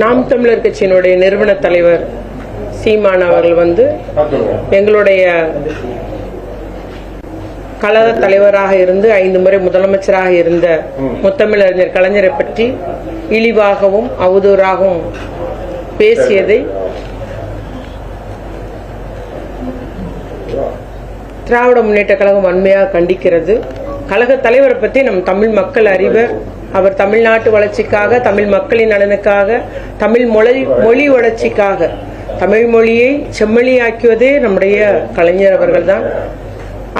நாம் தமிழர் கட்சியினுடைய நிறுவன தலைவர் சீமான் அவர்கள் வந்து எங்களுடைய கழக தலைவராக இருந்து ஐந்து முறை முதலமைச்சராக இருந்த முத்தமிழறிஞர் கலைஞரை பற்றி இழிவாகவும் அவதூறாகவும் பேசியதை திராவிட முன்னேற்ற கழகம் வன்மையாக கண்டிக்கிறது. கழக தலைவரை பற்றி நம் தமிழ் மக்கள் அறிவர். அவர் தமிழ்நாட்டு வளர்ச்சிக்காக தமிழ் மக்களின் நலனுக்காக தமிழ் மொழி மொழி வளர்ச்சிக்காக. தமிழ் மொழியை செம்மொழியாக்குவதே நம்முடைய கலைஞர் அவர்கள் தான்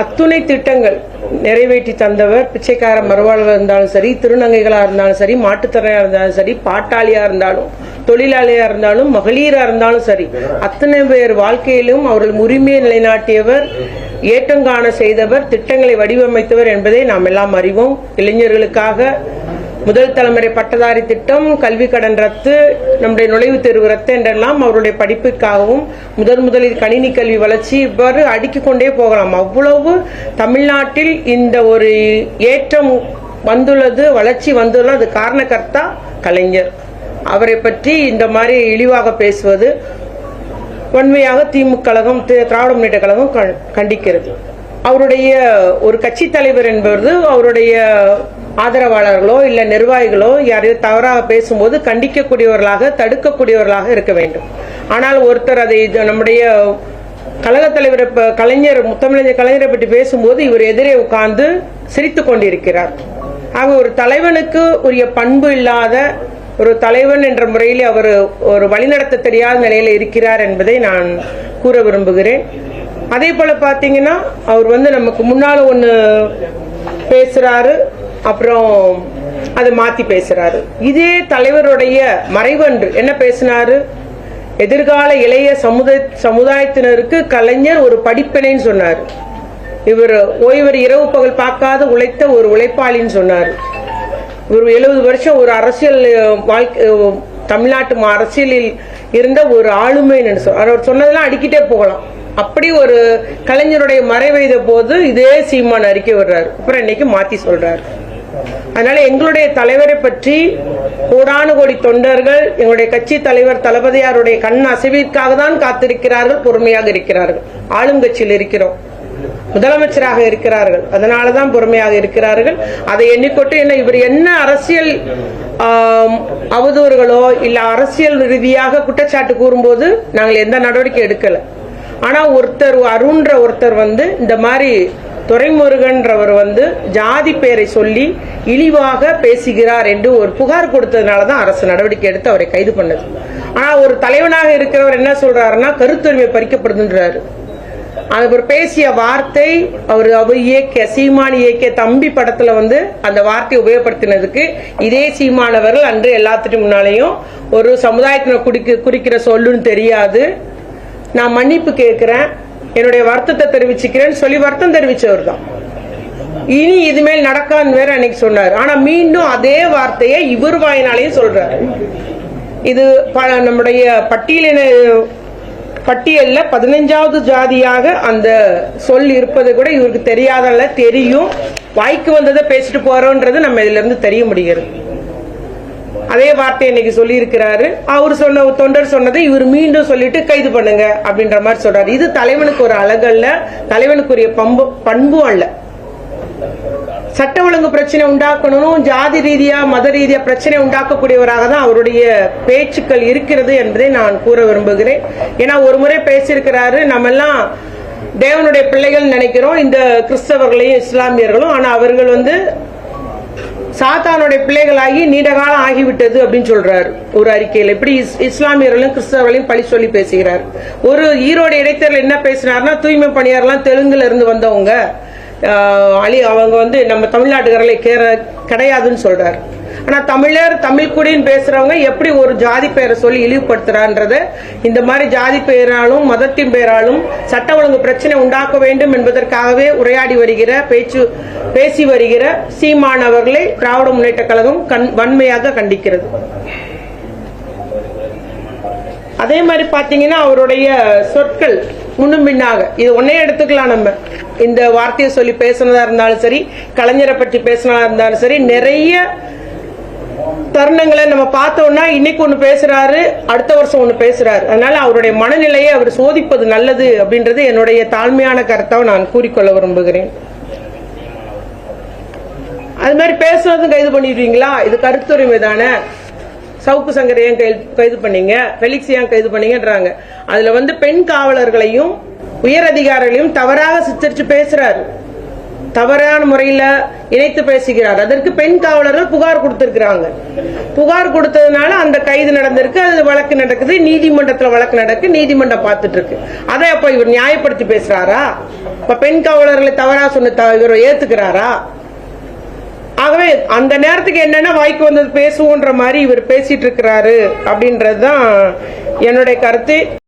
அத்துணை திட்டங்கள் நிறைவேற்றி தந்தவர் பிச்சைக்கார மறுவாழ்வாக இருந்தாலும் சரி திருநங்கைகளாக இருந்தாலும் சரி மாட்டுத்திறனாக இருந்தாலும் சரி பாட்டாளியாக இருந்தாலும் தொழிலாளியாக இருந்தாலும் மகளிராக இருந்தாலும் சரி அத்தனை பேர் வாழ்க்கையிலும் அவர்கள் உரிமையை நிலைநாட்டியவர் ஏற்றங்காண செய்தவர் திட்டங்களை வடிவமைத்தவர் என்பதை நாம் எல்லாம் அறிவோம். இளைஞர்களுக்காக முதல் தலைமுறை பட்டதாரி திட்டம் கல்வி கடன் ரத்து நம்முடைய நுழைவுத் தேர்வு ரத்து என்றெல்லாம் அவருடைய படிப்புக்காகவும் முதன் முதலில் கணினி கல்வி வளர்ச்சி இவ்வாறு அடுக்கிக் கொண்டே போகலாம். அவ்வளவு தமிழ்நாட்டில் இந்த ஒரு ஏற்றம் வந்துள்ளது வளர்ச்சி வந்துள்ளது. அது காரணகர்த்தா கலைஞர். அவரை பற்றி இந்த மாதிரி இழிவாக பேசுவது வன்மையாக திமுக கழகம் தி- திராவிட முன்னேற்ற கழகம் கண்- கண்டிக்கிறது. அவருடைய ஒரு கட்சி தலைவர் என்பது அவருடைய ஆதரவாளர்களோ இல்லை நிர்வாகிகளோ யாரையோ தவறாக பேசும்போது கண்டிக்கக்கூடியவர்களாக தடுக்கக்கூடியவர்களாக இருக்க வேண்டும். ஆனால் ஒருத்தர் அதை நம்முடைய கழக தலைவர் கலைஞர் முத்தமிழஞ்ச கலைஞரை பற்றி பேசும்போது இவர் எதிரே உட்கார்ந்து சிரித்து கொண்டிருக்கிறார். ஆக ஒரு தலைவனுக்கு உரிய பண்பு இல்லாத ஒரு தலைவன் என்ற முறையில் அவர் ஒரு வழிநடத்த தெரியாத நிலையில் இருக்கிறார் என்பதை நான் கூற விரும்புகிறேன். அதே போல பார்த்தீங்கன்னா அவர் வந்து நமக்கு முன்னால் ஒன்று பேசுறாரு. அப்புறம் அதை மாத்தி பேசுறாரு. இதே தலைவருடைய மறைவன்று என்ன பேசினாரு? எதிர்கால இளைய சமுதாய சமுதாயத்தினருக்கு கலைஞர் ஒரு படிப்பினைன்னு சொன்னார். இவர் ஓய்வர் இரவு பகல் பார்க்காத உழைத்த ஒரு உழைப்பாளின்னு சொன்னார். ஒரு எழுபது வருஷம் ஒரு அரசியல் வாழ்க்கை தமிழ்நாட்டு அரசியலில் இருந்த ஒரு ஆளுமை அவர் சொன்னதெல்லாம் அடிக்கிட்டே போகலாம். அப்படி ஒரு கலைஞருடைய மறைவைத போது இதே சீமான் அறிக்கை வர்றார். அப்புறம் இன்னைக்கு மாத்தி சொல்றாரு. அதனால எங்களுடைய தலைவரை பற்றி கோடானு கோடி தொண்டர்கள் எங்களுடைய கட்சி தலைவர் தளபதியாருடைய கண் அசைவிற்காக தான் காத்திருக்கிறார்கள் பொறுமையாக இருக்கிறார்கள். ஆளுங்கட்சியில் இருக்கிறோம். முதலமைச்சராக இருக்கிறார்கள். அதனாலதான் பொறுமையாக இருக்கிறார்கள். அதை எண்ணிக்கொண்டு என்ன இவர் என்ன அரசியல் அவதூறுகளோ இல்ல அரசியல் ரீதியாக குற்றச்சாட்டு கூறும்போது நாங்கள் எந்த நடவடிக்கை எடுக்கல. ஆனா ஒருத்தர் அருண்ற ஒருத்தர் வந்து இந்த மாதிரி துரைமுருகன்றவர் வந்து ஜாதி பெயரை சொல்லி இழிவாக பேசுகிறார் என்று ஒரு புகார் கொடுத்ததுனால தான் அரசு நடவடிக்கை எடுத்து அவரை கைது பண்ணது. ஆனால் ஒரு தலைவனாக இருக்கிறவர் என்ன சொல்றாருன்னா கருத்துரிமை பறிக்கப்படுதுன்றாரு. அவர் பேசிய வார்த்தை அவர் அவர் இயக்கிய சீமான் இயக்கிய தம்பி படத்துல வந்து அந்த வார்த்தையை உபயோகப்படுத்தினதுக்கு இதே சீமானவர்கள் அன்று எல்லாத்துக்கும் முன்னாலேயும் ஒரு சமுதாயத்தினர் குடிக்க குறிக்கிற சொல்லுன்னு தெரியாது. நான் மன்னிப்பு கேட்கிறேன். என்னுடைய வருத்தத்தை தெரிவிச்சுக்கிறேன்னு சொல்லி வருத்தம் தெரிவிச்சவர் தான் இனி இதுமேல் நடக்கான்னு வேற அன்னைக்கு சொன்னார். ஆனா மீண்டும் அதே வார்த்தையை இவர் வாயினாலேயும் சொல்றாரு. இது ப- நம்முடைய பட்டியலின பட்டியல்ல பதினஞ்சாவது ஜாதியாக அந்த சொல் இருப்பது கூட இவருக்கு தெரியாதல்ல தெரியும். வாய்க்கு வந்ததை பேசிட்டு போறோன்றது நம்ம இதுல இருந்து தெரிய முடிகிறது. அதே வார்த்தை இன்னைக்கு சொல்லி இருக்கிறாரு அவர் சொன்ன தொண்டர் சொன்னதை இவர் மீண்டும் சொல்லிட்டு கைது பண்ணுங்க அப்படின்ற மாதிரி சொல்றாரு. இது தலைவனுக்கு ஒரு அழகல்ல தலைவனுக்குரிய பண்பு பண்பும் அல்ல. சட்ட ஒழுங்கு பிரச்சனை உண்டாக்கணும் ஜாதி ரீதியா மத ரீதியா பிரச்சனை உண்டாக்கக்கூடியவராக தான் அவருடைய பேச்சுக்கள் இருக்கிறது என்பதை நான் கூற விரும்புகிறேன். ஏன்னா ஒரு முறை பேசியிருக்கிறாரு நம்ம எல்லாம் தேவனுடைய பிள்ளைகள் நினைக்கிறோம் இந்த கிறிஸ்தவர்களையும் இஸ்லாமியர்களும். ஆனா அவர்கள் வந்து சாத்தானுடைய பிள்ளைகளாகி நீண்ட காலம் ஆகிவிட்டது அப்படின்னு சொல்றாரு. ஒரு அறிக்கையில். இப்படி இஸ்- இஸ்லாமியர்களும் கிறிஸ்தவர்களையும் பழி சொல்லி பேசுகிறார். ஒரு ஈரோடு இடைத்தேர்தல் என்ன பேசினார்னா தூய்மை பணியாரெல்லாம் தெலுங்குல இருந்து வந்தவங்க. அழி அவங்க வந்து நம்ம தமிழ்நாட்டுக்காரர்களை கேர கிடையாதுன்னு சொல்கிறார் ஆனால் தமிழர் தமிழ் குடின்னு பேசுகிறவங்க எப்படி ஒரு ஜாதி பெயரை சொல்லி இழிவுபடுத்துறான்றத இந்த மாதிரி ஜாதி பெயராலும் மதத்தின் பெயராலும் சட்ட ஒழுங்கு பிரச்சனை உண்டாக்க வேண்டும் என்பதற்காகவே உரையாடி வருகிற பேச்சு பேசி வருகிற சீமான் அவர்களை திராவிட முன்னேற்ற கழகம் கண் வன்மையாக கண்டிக்கிறது. அதே மாதிரி பார்த்தீங்கன்னா அவருடைய சொற்கள் முன்னும் பின்னாக. இது ஒன்னே எடுத்துக்கலாம் நம்ம. இந்த வார்த்தையை சொல்லி பேசினதா இருந்தாலும் சரி கலைஞரை பற்றி பேசினதா இருந்தாலும் சரி நிறைய தருணங்களை நம்ம பார்த்தோம்னா இன்னைக்கு ஒன்று பேசுறாரு அடுத்த வருஷம் ஒன்று பேசுறாரு. அதனால அவருடைய மனநிலையை அவர் சோதிப்பது நல்லது அப்படின்றது என்னுடைய தாழ்மையான கருத்தாக நான் கூறிக்கொள்ள விரும்புகிறேன். அது மாதிரி பேசுறதும் கைது பண்ணிடுவீங்களா? இது கருத்துரிமை தானே? சவுக்கு சங்கரை ஏன் கைது பண்ணீங்க? ஃபெலிக்ஸ் ஏன் கைது பண்ணீங்கன்றாங்க. அதுல வந்து பெண் காவலர்களையும் உயர் அதிகாரிகளையும் தவறாக சித்தரிச்சு பேசுறாரு. தவறான முறையில இணைத்து பேசுகிறார். அதற்கு பெண் காவலர்கள் புகார் கொடுத்திருக்கிறாங்க. புகார் கொடுத்ததுனால அந்த கைது நடந்திருக்கு அது வழக்கு நடக்குது நீதிமன்றத்துல வழக்கு நடக்கு நீதிமன்றம் பார்த்துட்டு இருக்கு அதை அப்ப இவர் நியாயப்படுத்தி பேசுறாரா? இப்ப பெண் காவலர்களை தவறா சொன்ன த- இவர் ஏத்துக்கிறாரா? ஆகவே அந்த நேரத்துக்கு என்னென்ன வாய்க்கு வந்தது பேசுவோன்ற மாதிரி இவர் பேசிட்டு இருக்கிறாரு அப்படின்றதுதான் என்னுடைய கருத்து.